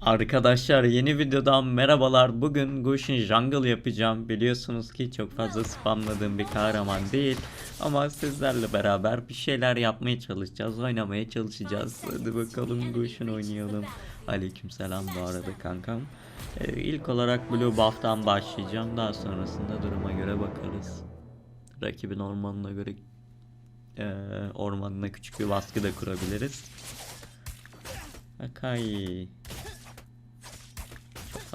Arkadaşlar yeni videodan merhabalar. Bugün Gushin Jungle yapacağım. Biliyorsunuz ki çok fazla spamladığım bir kahraman değil. Ama sizlerle beraber bir şeyler yapmaya çalışacağız. Oynamaya çalışacağız. Hadi bakalım Gushin oynayalım. Aleykümselam bu arada kankam. Ee, ilk olarak Blue Buff'tan başlayacağım. Daha sonrasında duruma göre bakarız. Rakibin ormanına göre e, ormanına küçük bir baskı da kurabiliriz. Akai.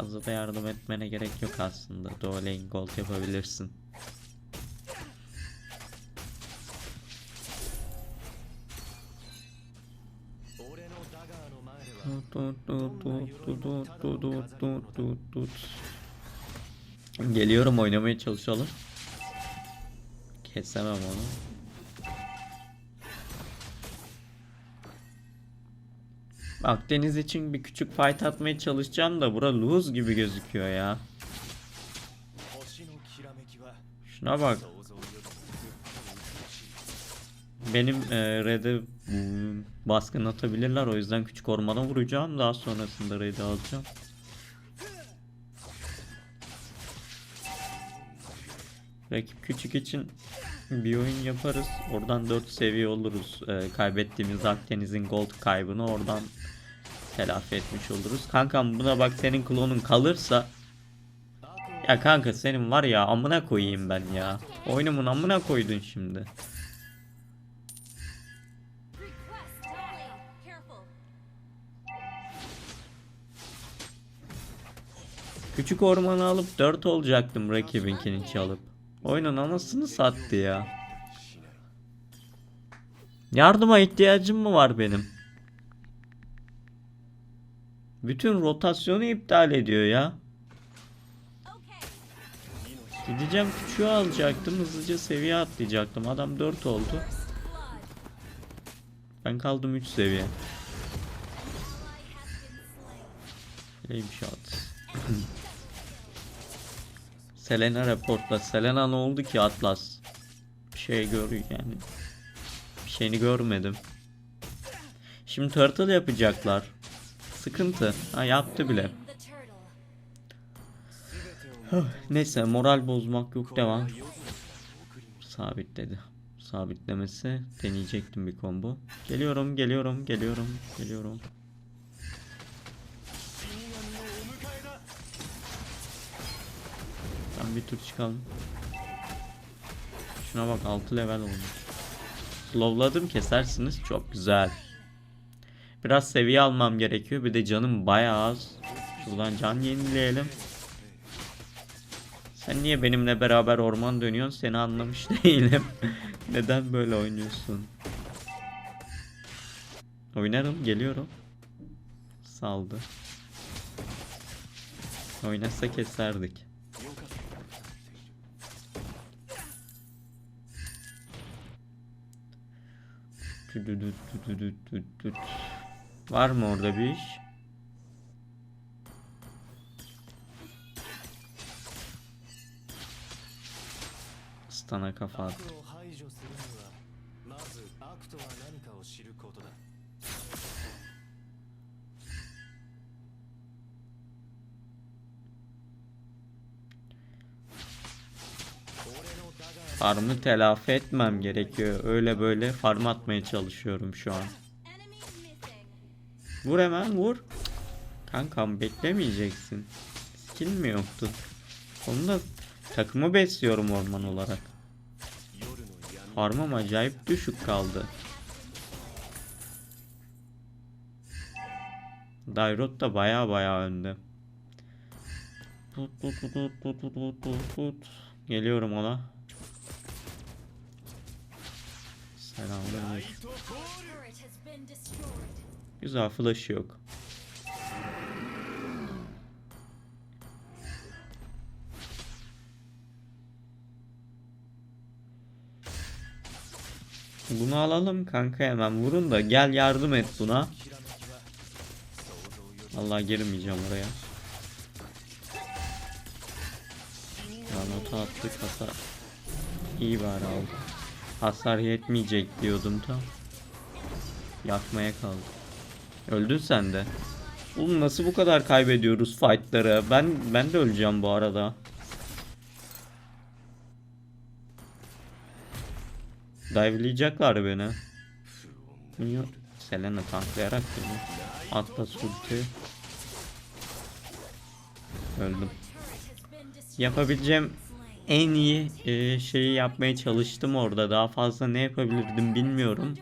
Fazla da yardım etmene gerek yok aslında. Doğu lane gold yapabilirsin. Geliyorum oynamaya çalışalım. Kesemem onu. Akdeniz için bir küçük fight atmaya çalışacağım da bura lose gibi gözüküyor ya. Şuna bak. Benim e, red'e mm, baskın atabilirler o yüzden küçük ormana vuracağım daha sonrasında red'i alacağım. Rakip küçük için bir oyun yaparız. Oradan 4 seviye oluruz. Ee, kaybettiğimiz Akdeniz'in gold kaybını oradan telafi etmiş oluruz. Kankam buna bak senin klonun kalırsa ya kanka senin var ya amına koyayım ben ya. Oyunumun amına koydun şimdi. Küçük ormanı alıp 4 olacaktım rakibinkini çalıp. Oyunun anasını sattı ya. Yardıma ihtiyacım mı var benim? Bütün rotasyonu iptal ediyor ya. Gideceğim küçüğü alacaktım hızlıca seviye atlayacaktım. Adam 4 oldu. Ben kaldım 3 seviye. Flame shot. Selena reportla. Selena ne oldu ki Atlas? Bir şey gör yani. Bir şeyini görmedim. Şimdi turtle yapacaklar. Sıkıntı. Ha yaptı bile. Neyse moral bozmak yok devam. Sabitledi. Sabitlemesi deneyecektim bir combo. Geliyorum, geliyorum, geliyorum, geliyorum. Ben bir tur çıkalım. Şuna bak 6 level olmuş. Slowladım kesersiniz çok güzel. Biraz seviye almam gerekiyor. Bir de canım bayağı az. Şuradan can yenileyelim. Sen niye benimle beraber orman dönüyorsun? Seni anlamış değilim. Neden böyle oynuyorsun? Oynarım, geliyorum. Saldı. Oynasa keserdik. Tüdüdüt tüdüdüt tüdüdüt. Var mı orada bir iş? Stana kafa at. Farmı telafi etmem gerekiyor. Öyle böyle farm atmaya çalışıyorum şu an. Vur hemen vur. Kankam beklemeyeceksin. Skill mi yoktu? Onu da takımı besliyorum orman olarak. Harmam acayip düşük kaldı. Dairot da baya baya önde. Tut tut tut tut tut tut tut tut. Geliyorum ona. Selamünaleyküm. Güzel flash yok. Bunu alalım kanka hemen vurun da gel yardım et buna. Allah girmeyeceğim oraya. Ya attık hasar. İyi bari aldı. Hasar yetmeyecek diyordum tam. Yakmaya kaldı. Öldün sen de. Oğlum nasıl bu kadar kaybediyoruz fightları? Ben ben de öleceğim bu arada. Dive'layacaklar beni. Niye? Selena tanklayarak beni. Atlas ulti. Öldüm. Yapabileceğim en iyi e, şeyi yapmaya çalıştım orada. Daha fazla ne yapabilirdim bilmiyorum.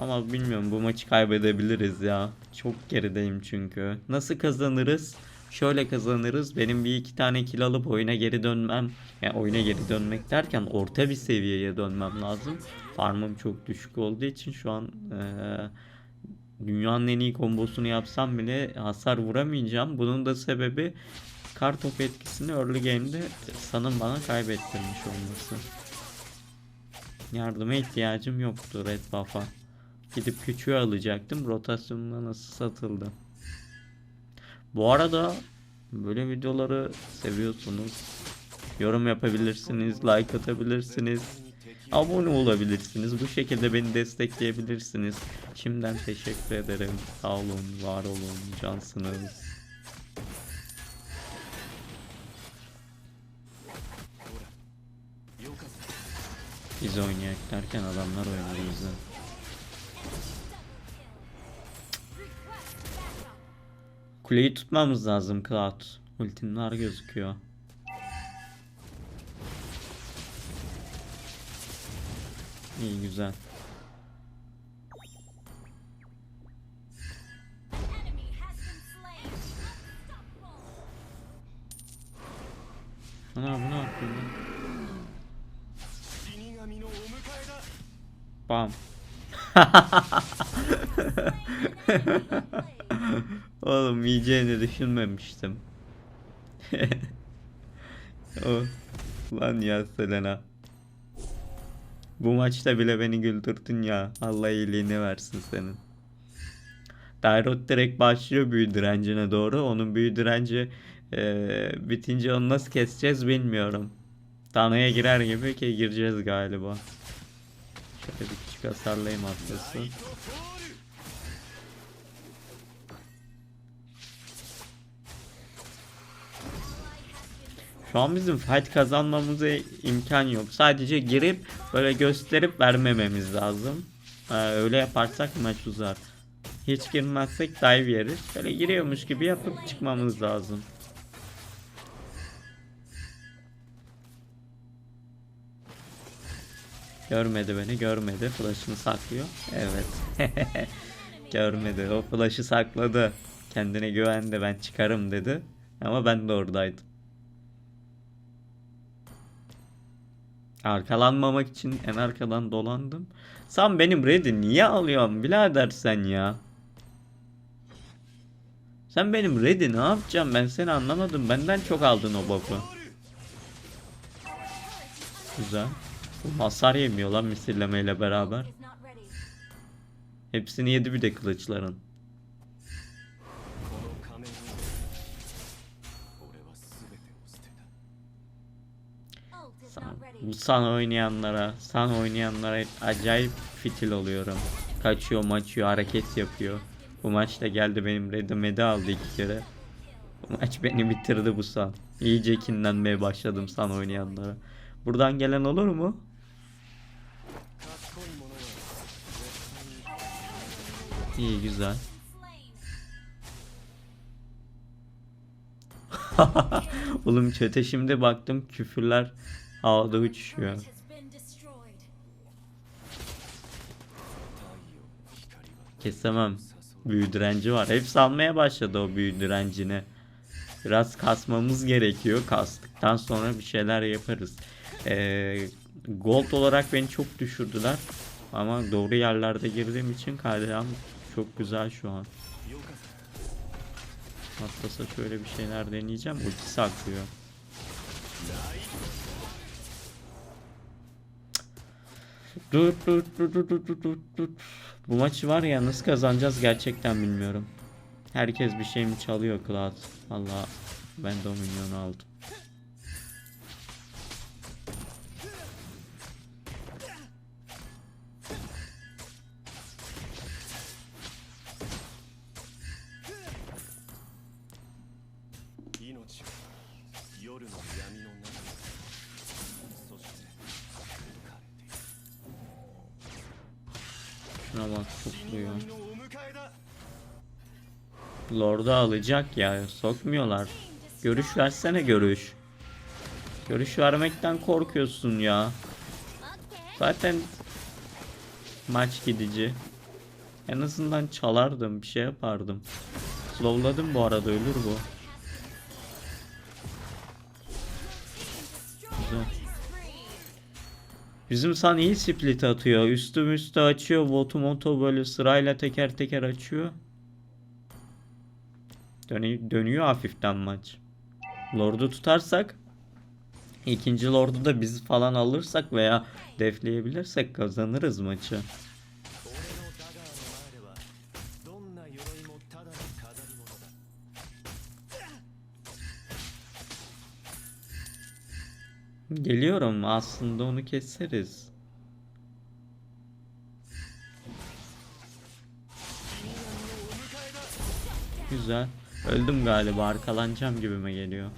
Ama bilmiyorum bu maçı kaybedebiliriz ya. Çok gerideyim çünkü. Nasıl kazanırız? Şöyle kazanırız. Benim bir iki tane kill alıp oyuna geri dönmem. Yani oyuna geri dönmek derken orta bir seviyeye dönmem lazım. Farmım çok düşük olduğu için şu an eee, dünyanın en iyi kombosunu yapsam bile hasar vuramayacağım. Bunun da sebebi kartop etkisini early game'de sanın bana kaybettirmiş olması. Yardıma ihtiyacım yoktu red buff'a. Gidip küçüğü alacaktım. Rotasyonuna nasıl satıldı. Bu arada böyle videoları seviyorsunuz. Yorum yapabilirsiniz, like atabilirsiniz. Abone olabilirsiniz. Bu şekilde beni destekleyebilirsiniz. Şimdiden teşekkür ederim. Sağ olun, var olun, cansınız. Biz oynayak derken adamlar oynadı bizden. Kuleyi tutmamız lazım Cloud. Ultin gözüküyor. İyi güzel. Ana bu ne yapıyor lan? Bam. Yiyeceğini düşünmemiştim. o. Lan ya Selena. Bu maçta bile beni güldürdün ya. Allah iyiliğini versin senin. Dairot direkt başlıyor büyü direncine doğru. Onun büyü direnci eee, bitince onu nasıl keseceğiz bilmiyorum. Tanaya girer gibi ki gireceğiz galiba. Şöyle bir küçük hasarlayayım atlası. Şu an bizim fight kazanmamıza imkan yok. Sadece girip böyle gösterip vermememiz lazım. Ee, öyle yaparsak maç uzar. Hiç girmezsek dive yeriz. Böyle giriyormuş gibi yapıp çıkmamız lazım. Görmedi beni, görmedi. Flash'ını saklıyor. Evet. görmedi. O flash'ı sakladı. Kendine güvendi. Ben çıkarım dedi. Ama ben de oradaydım. Arkalanmamak için en arkadan dolandım. Sen benim red'i niye alıyorsun birader sen ya? Sen benim red'i ne yapacaksın ben seni anlamadım. Benden çok aldın o buff'ı. Güzel. Bu hasar yemiyor lan misillemeyle beraber. Hepsini yedi bir de kılıçların. San oynayanlara, San oynayanlara acayip fitil oluyorum. Kaçıyor, maçıyor, hareket yapıyor. Bu maçta geldi benim redimedi aldı iki kere. Bu maç beni bitirdi bu San. İyice kinlenmeye başladım San oynayanlara. Buradan gelen olur mu? İyi güzel. Oğlum çete şimdi baktım küfürler Aldı uçuşuyor. Kesemem. Büyü direnci var. Hepsi almaya başladı o büyü direncini. Biraz kasmamız gerekiyor. Kastıktan sonra bir şeyler yaparız. Ee, gold olarak beni çok düşürdüler. Ama doğru yerlerde girdiğim için kalem çok güzel şu an. Atlasa şöyle bir şeyler deneyeceğim. Ultisi akıyor. Dur dur dur dur dur dur dur. Bu maçı var ya nasıl kazanacağız gerçekten bilmiyorum. Herkes bir şey mi çalıyor Cloud? Valla ben Dominion'u aldım. Şuna bak topluyor. Lord'u alacak ya. Sokmuyorlar. Görüş versene görüş. Görüş vermekten korkuyorsun ya. Zaten maç gidici. En azından çalardım, bir şey yapardım. Slowladım bu arada ölür bu. Bizim san iyi split atıyor. Üstü üstü açıyor. Votu moto böyle sırayla teker teker açıyor. Dönü- dönüyor hafiften maç. Lord'u tutarsak ikinci Lord'u da biz falan alırsak veya defleyebilirsek kazanırız maçı. Geliyorum aslında onu keseriz. Güzel. Öldüm galiba arkalanacağım gibime geliyor.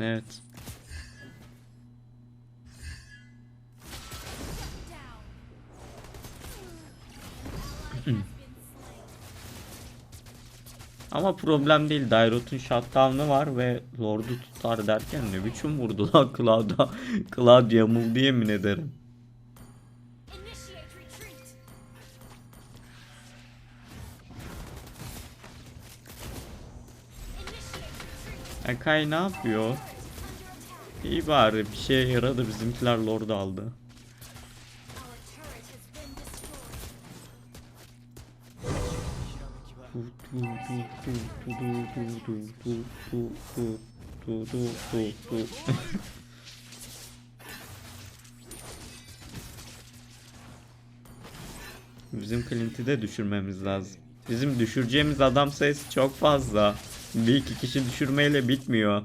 Evet. Ama problem değil. Dairot'un shutdown'ı var ve Lord'u tutar derken ne biçim vurdu lan Cloud'a. Cloud yamuldu yemin ederim. Akai ne yapıyor? İyi bari bir şeye yaradı bizimkiler Lord'u aldı. Bizim Clint'i de düşürmemiz lazım. Bizim düşüreceğimiz adam sayısı çok fazla. Bir iki kişi düşürmeyle bitmiyor.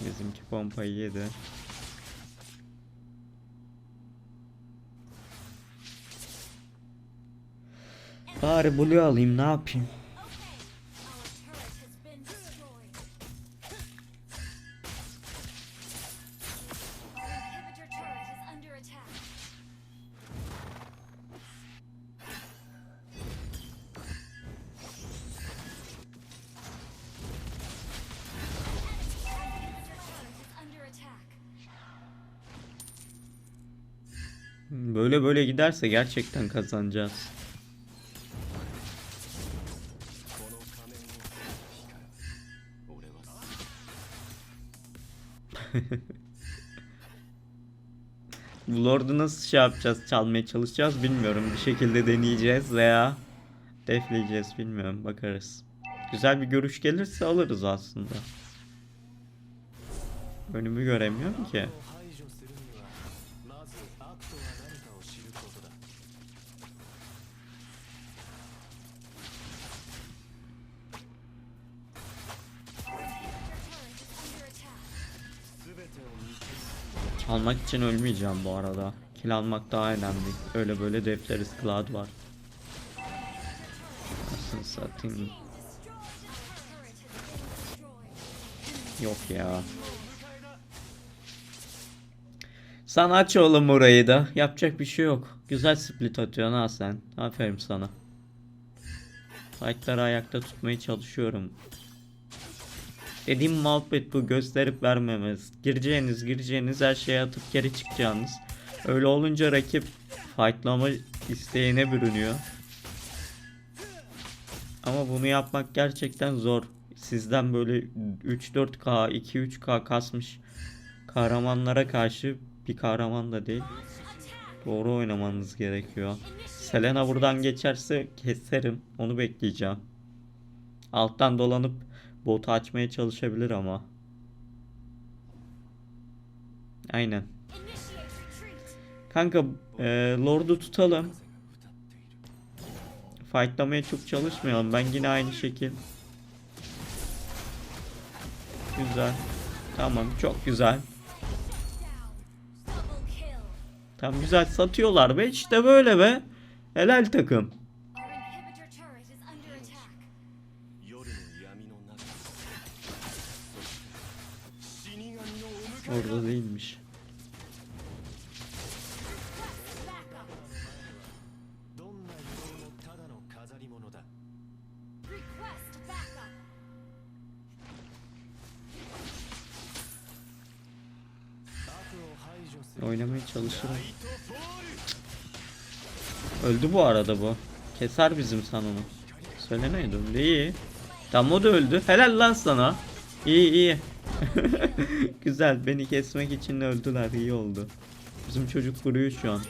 Bizimki pompayı yedi. Bari Blue alayım ne yapayım? Böyle böyle giderse gerçekten kazanacağız. Lord'u nasıl şey yapacağız, çalmaya çalışacağız bilmiyorum. Bir şekilde deneyeceğiz veya defleyeceğiz bilmiyorum. Bakarız. Güzel bir görüş gelirse alırız aslında. Önümü göremiyorum ki. Almak için ölmeyeceğim bu arada. Kill almak daha önemli. Öyle böyle defleriz. Cloud var. Nasıl satayım? Yok ya. Sen aç oğlum orayı da. Yapacak bir şey yok. Güzel split atıyorsun ha sen. Aferin sana. Fightları ayakta tutmaya çalışıyorum. Dediğim muhabbet bu gösterip vermemez. Gireceğiniz gireceğiniz her şeye atıp geri çıkacağınız. Öyle olunca rakip fightlama isteğine bürünüyor. Ama bunu yapmak gerçekten zor. Sizden böyle 3-4K, 2-3K kasmış kahramanlara karşı bir kahraman da değil. Doğru oynamanız gerekiyor. Selena buradan geçerse keserim. Onu bekleyeceğim. Alttan dolanıp Botu açmaya çalışabilir ama. Aynen. Kanka e, Lord'u tutalım. Fightlamaya çok çalışmayalım. Ben yine aynı şekil. Güzel. Tamam çok güzel. Tam güzel satıyorlar be. İşte böyle be. Helal takım. Orada değilmiş. Oynamaya çalışırım. Öldü bu arada bu. Keser bizim sanını. Söylemeydim. İyi. Tam o da öldü. Helal lan sana. İyi iyi. Güzel beni kesmek için öldüler iyi oldu. Bizim çocuk vuruyor şu an.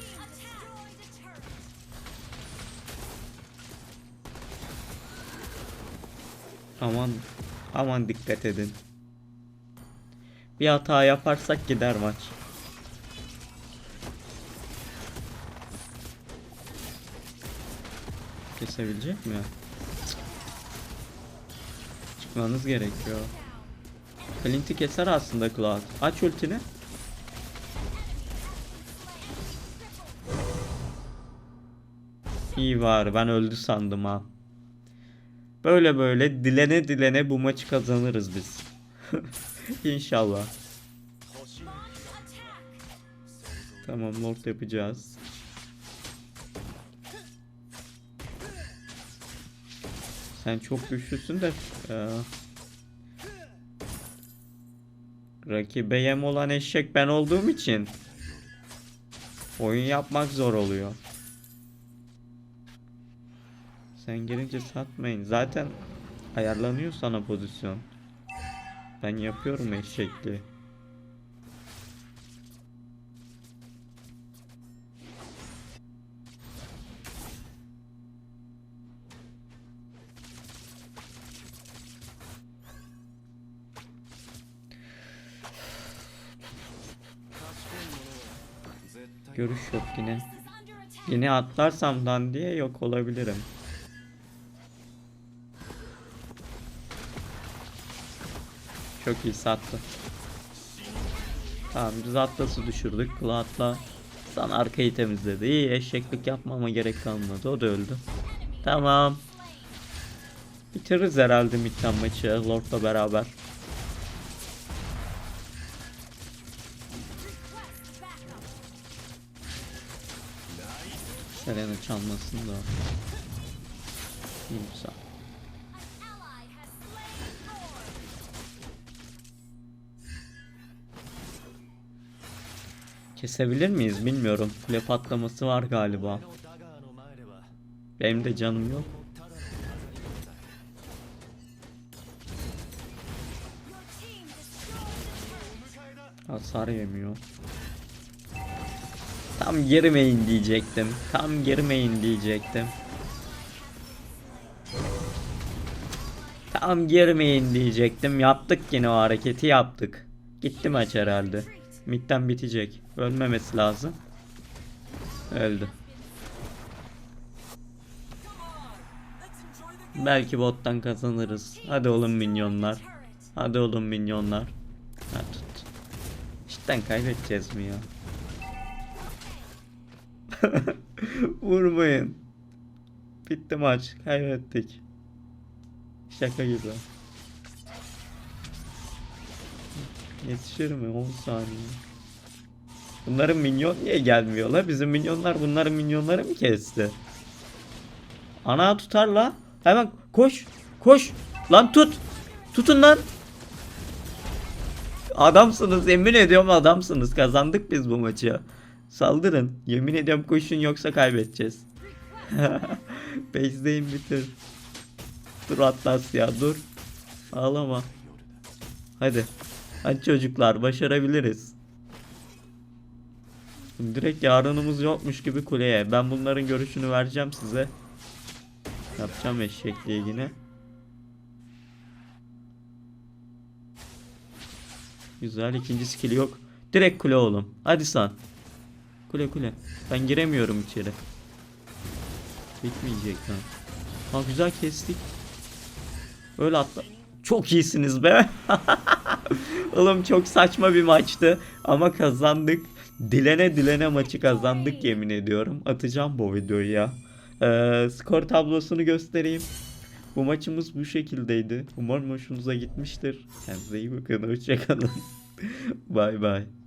Aman aman dikkat edin. Bir hata yaparsak gider maç. Kesebilecek mi? Çıkmanız gerekiyor. Clint'i keser aslında Cloud. Aç ultini. İyi var ben öldü sandım ha. Böyle böyle dilene dilene bu maçı kazanırız biz. İnşallah. 星 Tamam lord yapacağız. Sen çok güçlüsün de ya. Rakibe yem olan eşek ben olduğum için oyun yapmak zor oluyor. Sen girince satmayın. Zaten ayarlanıyor sana pozisyon. Ben yapıyorum eşekliği. Görüş yok yine. Yine atlarsam dan diye yok olabilirim. Çok iyi sattı. Tamam biz Atlas'ı düşürdük. Cloud'la sana arkayı temizledi. İyi eşeklik yapmama gerek kalmadı. O da öldü. Tamam. Bitiririz herhalde midden maçı Lord'la beraber. Serena çalmasın da. Güzel. Kesebilir miyiz bilmiyorum. Kule patlaması var galiba. Benim de canım yok. Hasar yemiyor. Tam girmeyin diyecektim. Tam girmeyin diyecektim. Tam girmeyin diyecektim. Yaptık yine o hareketi yaptık. Gitti maç herhalde. Midden bitecek. Ölmemesi lazım. Öldü. Belki bottan kazanırız. Hadi oğlum minyonlar. Hadi oğlum minyonlar. Ha tut. Cidden kaybedeceğiz mi ya? Vurmayın. Bitti maç. Kaybettik. Şaka gibi. Yetişir mi? 10 saniye. Bunların minyon niye gelmiyor la? Bizim minyonlar bunların minyonları mı kesti? Ana tutar la. Hemen koş. Koş. Lan tut. Tutun lan. Adamsınız yemin ediyorum adamsınız. Kazandık biz bu maçı. Saldırın. Yemin ediyorum koşun yoksa kaybedeceğiz. Base'deyim bitir. Dur Atlas ya dur. Ağlama. Hadi. Hadi çocuklar başarabiliriz. Direkt yarınımız yokmuş gibi kuleye. Ben bunların görüşünü vereceğim size. Yapacağım eşekliği yine. Güzel ikinci skill yok. Direkt kule oğlum. Hadi san. Kule kule. Ben giremiyorum içeri. Bitmeyecek ha. Ha güzel kestik. Öyle atla. Çok iyisiniz be. Oğlum çok saçma bir maçtı ama kazandık. Dilene dilene maçı kazandık yemin ediyorum. Atacağım bu videoyu ya. Ee, skor tablosunu göstereyim. Bu maçımız bu şekildeydi. Umarım hoşunuza gitmiştir. Kendinize iyi bakın. Hoşçakalın. Bay bay.